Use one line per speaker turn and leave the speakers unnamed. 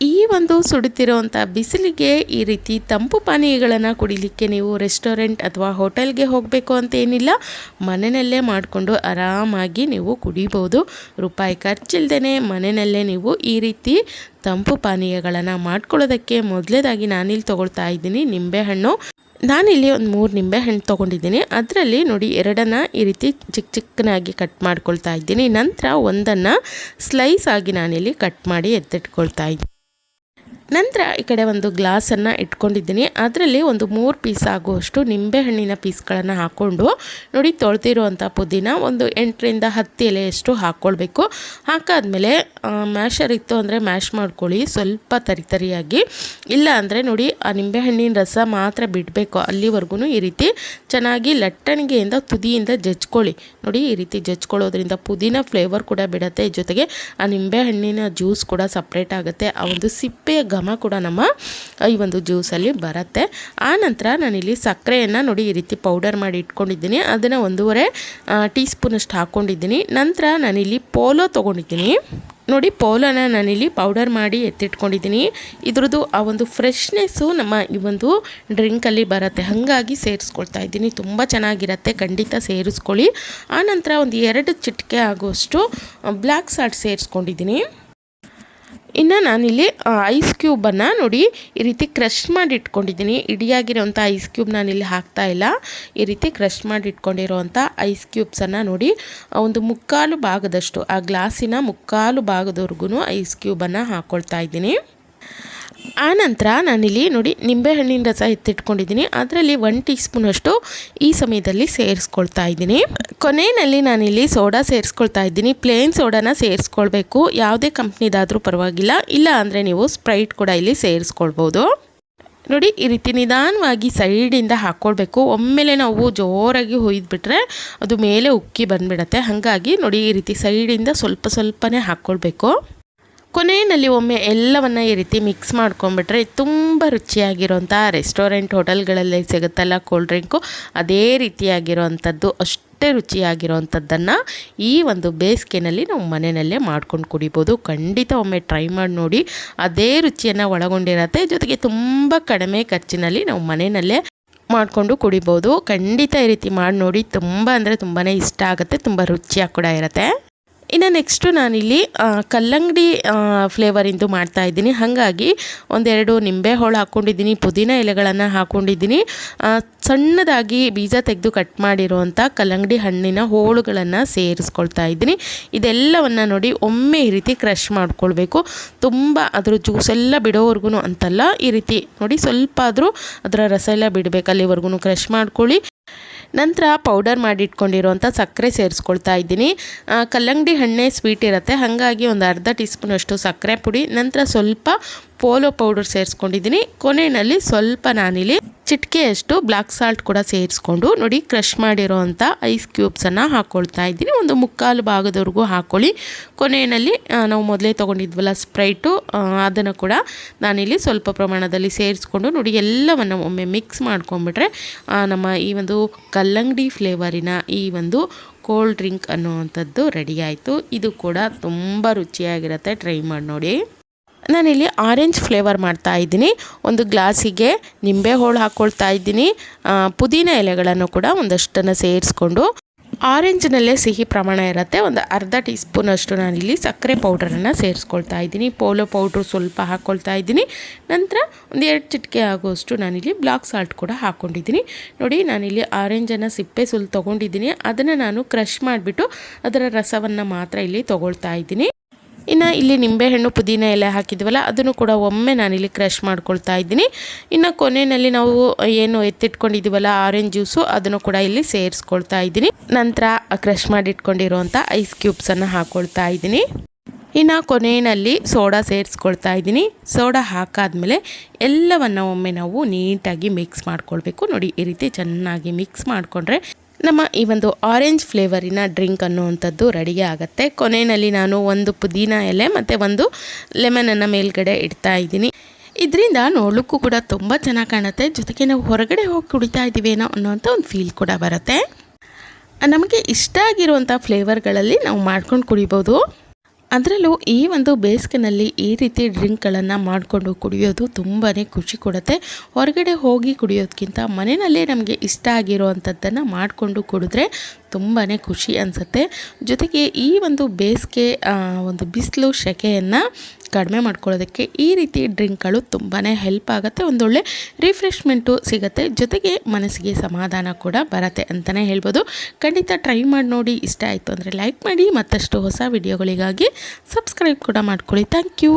ಈ ಒಂದು ಸುಡುತ್ತಿರುವಂಥ ಬಿಸಿಲಿಗೆ ಈ ರೀತಿ ತಂಪು ಪಾನೀಯಗಳನ್ನು ಕುಡಿಲಿಕ್ಕೆ ನೀವು ರೆಸ್ಟೋರೆಂಟ್ ಅಥವಾ ಹೋಟೆಲ್ಗೆ ಹೋಗಬೇಕು ಅಂತ ಏನಿಲ್ಲ, ಮನೆಯಲ್ಲೇ ಮಾಡಿಕೊಂಡು ಆರಾಮಾಗಿ ನೀವು ಕುಡಿಬೋದು. ರೂಪಾಯಿ ಖರ್ಚಿಲ್ದೇ ಮನೆಯಲ್ಲೇ ನೀವು ಈ ರೀತಿ ತಂಪು ಪಾನೀಯಗಳನ್ನು ಮಾಡ್ಕೊಳ್ಳೋದಕ್ಕೆ ಮೊದಲೇದಾಗಿ ನಾನಿಲ್ಲಿ ತೊಗೊಳ್ತಾ ಇದ್ದೀನಿ ನಿಂಬೆಹಣ್ಣು. ನಾನಿಲ್ಲಿ ಒಂದು ಮೂರು ನಿಂಬೆ ಹಣ್ಣು ತೊಗೊಂಡಿದ್ದೀನಿ. ಅದರಲ್ಲಿ ನೋಡಿ ಎರಡನ್ನು ಈ ರೀತಿ ಚಿಕ್ಕ ಚಿಕ್ಕನಾಗಿ ಕಟ್ ಮಾಡ್ಕೊಳ್ತಾ ಇದ್ದೀನಿ. ನಂತರ ಒಂದನ್ನು ಸ್ಲೈಸ್ ಆಗಿ ನಾನಿಲ್ಲಿ ಕಟ್ ಮಾಡಿ ಎತ್ತಿಟ್ಕೊಳ್ತಾ ಇದ್ದೀನಿ ನಂತರ ಈ ಕಡೆ ಒಂದು ಗ್ಲಾಸನ್ನು ಇಟ್ಕೊಂಡಿದ್ದೀನಿ. ಅದರಲ್ಲಿ ಒಂದು ಮೂರು ಪೀಸ್ ಆಗುವಷ್ಟು ನಿಂಬೆಹಣ್ಣಿನ ಪೀಸ್ಗಳನ್ನು ಹಾಕ್ಕೊಂಡು ನೋಡಿ ತೊಳೆದಿರುವಂಥ ಪುದೀನ ಒಂದು ಎಂಟರಿಂದ ಹತ್ತು ಎಲೆಯಷ್ಟು ಹಾಕ್ಕೊಳ್ಬೇಕು ಹಾಕಾದ್ಮೇಲೆ ಮ್ಯಾಶರ್ ಇತ್ತು ಅಂದರೆ ಮ್ಯಾಶ್ ಮಾಡ್ಕೊಳ್ಳಿ. ಸ್ವಲ್ಪ ತರಿತರಿಯಾಗಿ ಇಲ್ಲ ಅಂದರೆ ನೋಡಿ, ಆ ನಿಂಬೆಹಣ್ಣಿನ ರಸ ಮಾತ್ರ ಬಿಡಬೇಕು ಅಲ್ಲಿವರೆಗೂ ಈ ರೀತಿ. ಚೆನ್ನಾಗಿ ಲಟ್ಟಣಿಗೆಯಿಂದ ತುದಿಯಿಂದ ಜಜ್ಕೊಳ್ಳಿ. ನೋಡಿ, ಈ ರೀತಿ ಜಜ್ಕೊಳ್ಳೋದ್ರಿಂದ ಪುದೀನ ಫ್ಲೇವರ್ ಕೂಡ ಬಿಡುತ್ತೆ. ಜೊತೆಗೆ ಆ ನಿಂಬೆಹಣ್ಣಿನ ಜ್ಯೂಸ್ ಕೂಡ ಸಪ್ರೇಟ್ ಆಗುತ್ತೆ. ಆ ಒಂದು ಸಿಪ್ಪೆಯ ಘಮ ಕೂಡ ನಮ್ಮ ಈ ಒಂದು ಜ್ಯೂಸಲ್ಲಿ ಬರುತ್ತೆ. ಆ ನಂತರ ನಾನಿಲ್ಲಿ ಸಕ್ಕರೆಯನ್ನು ನೋಡಿ ಈ ರೀತಿ ಪೌಡರ್ ಮಾಡಿ ಇಟ್ಕೊಂಡಿದ್ದೀನಿ. ಅದನ್ನು ಒಂದೂವರೆ ಟೀ ಸ್ಪೂನಷ್ಟು ಹಾಕ್ಕೊಂಡಿದ್ದೀನಿ ನಂತರ ನಾನಿಲ್ಲಿ ಪೋಲೋ ತೊಗೊಂಡಿದ್ದೀನಿ. ನೋಡಿ ಪೋಲೋನ ನಾನಿಲ್ಲಿ ಪೌಡರ್ ಮಾಡಿ ಎತ್ತಿಟ್ಕೊಂಡಿದ್ದೀನಿ. ಇದ್ರದ್ದು ಆ ಒಂದು ಫ್ರೆಶ್ನೆಸ್ಸು ನಮ್ಮ ಈ ಒಂದು ಡ್ರಿಂಕಲ್ಲಿ ಬರುತ್ತೆ. ಹಾಗಾಗಿ ಸೇರಿಸ್ಕೊಳ್ತಾ ಇದ್ದೀನಿ. ತುಂಬ ಚೆನ್ನಾಗಿರುತ್ತೆ. ಖಂಡಿತ ಸೇರಿಸ್ಕೊಳ್ಳಿ. ಆನಂತರ ಒಂದು ಎರಡು ಚಿಟಿಕೆ ಆಗುವಷ್ಟು ಬ್ಲ್ಯಾಕ್ ಸಾಲ್ಟ್ ಸೇರಿಸ್ಕೊಂಡಿದ್ದೀನಿ. ಇನ್ನು ನಾನಿಲ್ಲಿ ಐಸ್ ಕ್ಯೂಬನ್ನು ನೋಡಿ ಈ ರೀತಿ ಕ್ರಶ್ ಮಾಡಿ ಇಟ್ಕೊಂಡಿದ್ದೀನಿ ಇಡಿಯಾಗಿರೋಂಥ ಐಸ್ ಕ್ಯೂಬ್ ನಾನಿಲ್ಲಿ ಹಾಕ್ತಾ ಇಲ್ಲ. ಈ ರೀತಿ ಕ್ರಶ್ ಮಾಡಿ ಇಟ್ಕೊಂಡಿರೋವಂಥ ಐಸ್ ಕ್ಯೂಬ್ಸನ್ನು ನೋಡಿ ಒಂದು ಮುಕ್ಕಾಲು ಭಾಗದಷ್ಟು, ಆ, ಗ್ಲಾಸಿನ ಮುಕ್ಕಾಲು ಭಾಗದವರೆಗೂ ಐಸ್ ಕ್ಯೂಬನ್ನು ಹಾಕ್ಕೊಳ್ತಾ ಇದ್ದೀನಿ. ಆನಂತರ ನಾನಿಲ್ಲಿ ನೋಡಿ ನಿಂಬೆಹಣ್ಣಿನ ರಸ ಎತ್ತಿಟ್ಕೊಂಡಿದ್ದೀನಿ. ಅದರಲ್ಲಿ ಒನ್ ಟೀ ಸ್ಪೂನಷ್ಟು ಈ ಸಮಯದಲ್ಲಿ ಸೇರಿಸ್ಕೊಳ್ತಾ ಇದ್ದೀನಿ. ಕೊನೆಯಲ್ಲಿ ನಾನಿಲ್ಲಿ ಸೋಡಾ ಸೇರಿಸ್ಕೊಳ್ತಾ ಇದ್ದೀನಿ. ಪ್ಲೇನ್ ಸೋಡಾನ ಸೇರಿಸ್ಕೊಳ್ಬೇಕು. ಯಾವುದೇ ಕಂಪ್ನಿದಾದರೂ ಪರವಾಗಿಲ್ಲ. ಇಲ್ಲ ಅಂದರೆ ನೀವು ಸ್ಪ್ರೈಟ್ ಕೂಡ ಇಲ್ಲಿ ಸೇರಿಸ್ಕೊಳ್ಬೋದು. ನೋಡಿ, ಈ ರೀತಿ ನಿಧಾನವಾಗಿ ಸೈಡಿಂದ ಹಾಕ್ಕೊಳ್ಬೇಕು ಒಮ್ಮೆಲೆ ನಾವು ಜೋರಾಗಿ ಹೊಯ್ದುಬಿಟ್ರೆ ಅದು ಮೇಲೆ ಉಕ್ಕಿ ಬಂದುಬಿಡತ್ತೆ. ಹಾಗಾಗಿ ನೋಡಿ, ಈ ರೀತಿ ಸೈಡಿಂದ ಸ್ವಲ್ಪ ಸ್ವಲ್ಪನೇ ಹಾಕ್ಕೊಳ್ಬೇಕು ಕೊನೆಯಲ್ಲಿ ಒಮ್ಮೆ ಎಲ್ಲವನ್ನು ಈ ರೀತಿ ಮಿಕ್ಸ್ ಮಾಡ್ಕೊಂಬಿಟ್ರೆ ತುಂಬ ರುಚಿಯಾಗಿರೋಂಥ ರೆಸ್ಟೋರೆಂಟ್ ಹೋಟೆಲ್ಗಳಲ್ಲಿ ಸಿಗುತ್ತಲ್ಲ ಕೋಲ್ಡ್ ಡ್ರಿಂಕು ಅದೇ ರೀತಿಯಾಗಿರೋವಂಥದ್ದು, ಅಷ್ಟೇ ರುಚಿಯಾಗಿರೋವಂಥದ್ದನ್ನು ಈ ಒಂದು ಬೇಸಿಗೆನಲ್ಲಿ ನಾವು ಮನೆಯಲ್ಲೇ ಮಾಡ್ಕೊಂಡು ಕುಡಿಬೋದು. ಖಂಡಿತ ಒಮ್ಮೆ ಟ್ರೈ ಮಾಡಿ ನೋಡಿ, ಅದೇ ರುಚಿಯನ್ನು ಒಳಗೊಂಡಿರತ್ತೆ. ಜೊತೆಗೆ ತುಂಬ ಕಡಿಮೆ ಖರ್ಚಿನಲ್ಲಿ ನಾವು ಮನೆಯಲ್ಲೇ ಮಾಡಿಕೊಂಡು ಕುಡಿಬೋದು. ಖಂಡಿತ ಈ ರೀತಿ ಮಾಡಿ ನೋಡಿ, ತುಂಬ ಅಂದರೆ ತುಂಬಾ ಇಷ್ಟ ಆಗುತ್ತೆ, ತುಂಬ ರುಚಿಯಾಗಿ ಕೂಡ ಇರುತ್ತೆ. ಇನ್ನು ನೆಕ್ಸ್ಟು ನಾನಿಲ್ಲಿ ಕಲ್ಲಂಗಡಿ ಫ್ಲೇವರಿಂದು ಮಾಡ್ತಾಯಿದ್ದೀನಿ ಹಾಗಾಗಿ ಒಂದೆರಡು ನಿಂಬೆ ಹೋಳು ಹಾಕ್ಕೊಂಡಿದ್ದೀನಿ ಪುದೀನ ಎಲೆಗಳನ್ನು ಹಾಕ್ಕೊಂಡಿದ್ದೀನಿ ಸಣ್ಣದಾಗಿ ಬೀಜ ತೆಗೆದು ಕಟ್ ಮಾಡಿರುವಂಥ ಕಲ್ಲಂಗಡಿ ಹಣ್ಣಿನ ಹೋಳುಗಳನ್ನು ಸೇರಿಸ್ಕೊಳ್ತಾ ಇದ್ದೀನಿ. ಇದೆಲ್ಲವನ್ನು ನೋಡಿ ಒಮ್ಮೆ ಈ ರೀತಿ ಕ್ರಷ್ ಮಾಡ್ಕೊಳ್ಬೇಕು. ತುಂಬ ಅದ್ರ ಜ್ಯೂಸೆಲ್ಲ ಬಿಡೋವರೆಗೂ ಅಂತಲ್ಲ ಈ ರೀತಿ ನೋಡಿ, ಸ್ವಲ್ಪ ಆದರೂ ಅದರ ರಸ ಎಲ್ಲ ಬಿಡಬೇಕು ಅಲ್ಲಿವರೆಗೂ ಕ್ರಷ್ ಮಾಡ್ಕೊಳ್ಳಿ. ನಂತರ ಪೌಡರ್ ಮಾಡಿ ಇಟ್ಕೊಂಡಿರುವಂಥ ಸಕ್ಕರೆ ಸೇರಿಸ್ಕೊಳ್ತಾ ಇದ್ದೀನಿ. ಕಲ್ಲಂಗಡಿ ಹಣ್ಣೆ ಸ್ವೀಟ್ ಇರುತ್ತೆ. ಹಾಗಾಗಿ ಒಂದು ಅರ್ಧ ಟೀ ಸ್ಪೂನಷ್ಟು ಸಕ್ಕರೆ ಪುಡಿ, ನಂತರ ಸ್ವಲ್ಪ ಪೋಲೋ ಪೌಡರ್ ಸೇರಿಸ್ಕೊಂಡಿದ್ದೀನಿ. ಕೊನೆಯಲ್ಲಿ ಸ್ವಲ್ಪ ನಾನಿಲ್ಲಿ ಚಿಟಿಕೆಯಷ್ಟು ಬ್ಲ್ಯಾಕ್ ಸಾಲ್ಟ್ ಕೂಡ ಸೇರಿಸ್ಕೊಂಡು ನೋಡಿ ಕ್ರಷ್ ಮಾಡಿರೋ ಅಂಥ ಐಸ್ ಕ್ಯೂಬ್ಸನ್ನು ಹಾಕ್ಕೊಳ್ತಾ ಇದ್ದೀನಿ. ಒಂದು ಮುಕ್ಕಾಲು ಭಾಗದವರೆಗೂ ಹಾಕ್ಕೊಳ್ಳಿ ಕೊನೆಯಲ್ಲಿ ನಾವು ಮೊದಲೇ ತೊಗೊಂಡಿದ್ವಲ್ಲ ಸ್ಪ್ರೈಟು ಅದನ್ನು ಕೂಡ ನಾನಿಲ್ಲಿ ಸ್ವಲ್ಪ ಪ್ರಮಾಣದಲ್ಲಿ ಸೇರಿಸ್ಕೊಂಡು ನೋಡಿ ಎಲ್ಲವನ್ನು ಒಮ್ಮೆ ಮಿಕ್ಸ್ ಮಾಡ್ಕೊಂಬಿಟ್ರೆ ನಮ್ಮ ಈ ಒಂದು ಕಲ್ಲಂಗಡಿ ಫ್ಲೇವರಿನ ಈ ಒಂದು ಕೋಲ್ಡ್ ಡ್ರಿಂಕ್ ಅನ್ನುವಂಥದ್ದು ರೆಡಿ ಆಯಿತು. ಇದು ಕೂಡ ತುಂಬ ರುಚಿಯಾಗಿರುತ್ತೆ. ಟ್ರೈ ಮಾಡಿ ನೋಡಿ. ನಾನಿಲ್ಲಿ ಆರೆಂಜ್ ಫ್ಲೇವರ್ ಮಾಡ್ತಾ ಇದ್ದೀನಿ. ಒಂದು ಗ್ಲಾಸಿಗೆ ನಿಂಬೆ ಹೋಳು ಹಾಕ್ಕೊಳ್ತಾ ಇದ್ದೀನಿ. ಪುದೀನ ಎಲೆಗಳನ್ನು ಕೂಡ ಒಂದಷ್ಟನ್ನು ಸೇರಿಸ್ಕೊಂಡು. ಆರೆಂಜ್ನಲ್ಲೇ ಸಿಹಿ ಪ್ರಮಾಣ ಇರುತ್ತೆ. ಒಂದು ಅರ್ಧ ಟೀ ಸ್ಪೂನಷ್ಟು ನಾನಿಲ್ಲಿ ಸಕ್ಕರೆ ಪೌಡರನ್ನು ಸೇರಿಸ್ಕೊಳ್ತಾ ಇದ್ದೀನಿ. ಪೋಲೋ ಪೌಡ್ರು ಸ್ವಲ್ಪ ಹಾಕ್ಕೊಳ್ತಾ ಇದ್ದೀನಿ. ನಂತರ ಒಂದು ಎರಡು ಚಿಟಿಕೆ ಆಗುವಷ್ಟು ನಾನಿಲ್ಲಿ ಬ್ಲಾಕ್ ಸಾಲ್ಟ್ ಕೂಡ ಹಾಕ್ಕೊಂಡಿದ್ದೀನಿ ನೋಡಿ, ನಾನಿಲ್ಲಿ ಆರೆಂಜನ್ನು ಸಿಪ್ಪೆ ಸುಲ್ ತೊಗೊಂಡಿದ್ದೀನಿ. ಅದನ್ನು ನಾನು ಕ್ರಷ್ ಮಾಡಿಬಿಟ್ಟು ಅದರ ರಸವನ್ನು ಮಾತ್ರ ಇಲ್ಲಿ ತೊಗೊಳ್ತಾ ಇದ್ದೀನಿ. ಇನ್ನು ಇಲ್ಲಿ ನಿಂಬೆಹಣ್ಣು ಪುದೀನ ಎಲ್ಲ ಹಾಕಿದ್ವಲ್ಲ, ಅದನ್ನು ಕೂಡ ಒಮ್ಮೆ ನಾನಿಲ್ಲಿ ಕ್ರಷ್ ಮಾಡ್ಕೊಳ್ತಾ ಇದ್ದೀನಿ. ಇನ್ನು ಕೊನೆಯಲ್ಲಿ ನಾವು ಏನು ಎತ್ತಿಟ್ಕೊಂಡಿದ್ದೀವಲ್ಲ ಆರೆಂಜ್ ಜ್ಯೂಸು ಅದನ್ನು ಕೂಡ ಇಲ್ಲಿ ಸೇರಿಸ್ಕೊಳ್ತಾ ಇದ್ದೀನಿ. ನಂತರ ಕ್ರಷ್ ಮಾಡಿಟ್ಕೊಂಡಿರುವಂಥ ಐಸ್ ಕ್ಯೂಬ್ಸನ್ನು ಹಾಕ್ಕೊಳ್ತಾ ಇದ್ದೀನಿ. ಇನ್ನು ಕೊನೆಯಲ್ಲಿ ಸೋಡಾ ಸೇರಿಸ್ಕೊಳ್ತಾ ಇದ್ದೀನಿ. ಸೋಡಾ ಹಾಕಾದ್ಮೇಲೆ ಎಲ್ಲವನ್ನು ಒಮ್ಮೆ ನಾವು ನೀಟಾಗಿ ಮಿಕ್ಸ್ ಮಾಡ್ಕೊಳ್ಬೇಕು. ನೋಡಿ, ಈ ರೀತಿ ಚೆನ್ನಾಗಿ ಮಿಕ್ಸ್ ಮಾಡಿಕೊಂಡ್ರೆ ನಮ್ಮ ಈ ಒಂದು ಆರೆಂಜ್ ಫ್ಲೇವರಿನ ಡ್ರಿಂಕ್ ಅನ್ನುವಂಥದ್ದು ರೆಡಿಗೆ ಆಗುತ್ತೆ. ಕೊನೆಯಲ್ಲಿ ನಾನು ಒಂದು ಪುದೀನ ಎಲೆ ಮತ್ತು ಒಂದು ಲೆಮನನ್ನು ಮೇಲ್ಗಡೆ ಇಡ್ತಾ ಇದ್ದೀನಿ. ಇದರಿಂದ ನೋಡೋಕ್ಕೂ ಕೂಡ ತುಂಬ ಚೆನ್ನಾಗಿ ಕಾಣುತ್ತೆ. ಜೊತೆಗೆ ನಾವು ಹೊರಗಡೆ ಹೋಗಿ ಕುಡಿತಾ ಇದ್ದೀವೇನೋ ಅನ್ನೋಂಥ ಒಂದು ಫೀಲ್ ಕೂಡ ಬರುತ್ತೆ. ನಮಗೆ ಇಷ್ಟ ಆಗಿರುವಂಥ ಫ್ಲೇವರ್ಗಳಲ್ಲಿ ನಾವು ಮಾಡ್ಕೊಂಡು ಕುಡಿಬೋದು. ಅದರಲ್ಲೂ ಈ ಒಂದು ಬೇಸಿಗೆನಲ್ಲಿ ಈ ರೀತಿ ಡ್ರಿಂಕ್ಗಳನ್ನು ಮಾಡಿಕೊಂಡು ಕುಡಿಯೋದು ತುಂಬಾ ಖುಷಿ ಕೊಡುತ್ತೆ. ಹೊರಗಡೆ ಹೋಗಿ ಕುಡಿಯೋದಕ್ಕಿಂತ ಮನೆಯಲ್ಲೇ ನಮಗೆ ಇಷ್ಟ ಆಗಿರೋ ಅಂಥದ್ದನ್ನು ಮಾಡಿಕೊಂಡು ಕುಡಿದ್ರೆ ತುಂಬಾ ಖುಷಿ ಅನಿಸುತ್ತೆ. ಜೊತೆಗೆ ಈ ಒಂದು ಬೇಸಿಗೆ ಒಂದು ಬಿಸಿಲು ಸೆಕೆಯನ್ನು ಕಡಿಮೆ ಮಾಡ್ಕೊಳ್ಳೋದಕ್ಕೆ ಈ ರೀತಿ ಡ್ರಿಂಕ್ಗಳು ತುಂಬಾ ಹೆಲ್ಪ್ ಆಗುತ್ತೆ. ಒಂದೊಳ್ಳೆ ರಿಫ್ರೆಶ್ಮೆಂಟು ಸಿಗುತ್ತೆ. ಜೊತೆಗೆ ಮನಸ್ಸಿಗೆ ಸಮಾಧಾನ ಕೂಡ ಬರುತ್ತೆ ಅಂತಲೇ ಹೇಳ್ಬೋದು. ಖಂಡಿತ ಟ್ರೈ ಮಾಡಿ ನೋಡಿ. ಇಷ್ಟ ಆಯಿತು ಅಂದರೆ ಲೈಕ್ ಮಾಡಿ. ಮತ್ತಷ್ಟು ಹೊಸ ವಿಡಿಯೋಗಳಿಗಾಗಿ ಸಬ್ಸ್ಕ್ರೈಬ್ ಕೂಡ ಮಾಡ್ಕೊಳ್ಳಿ. Thank you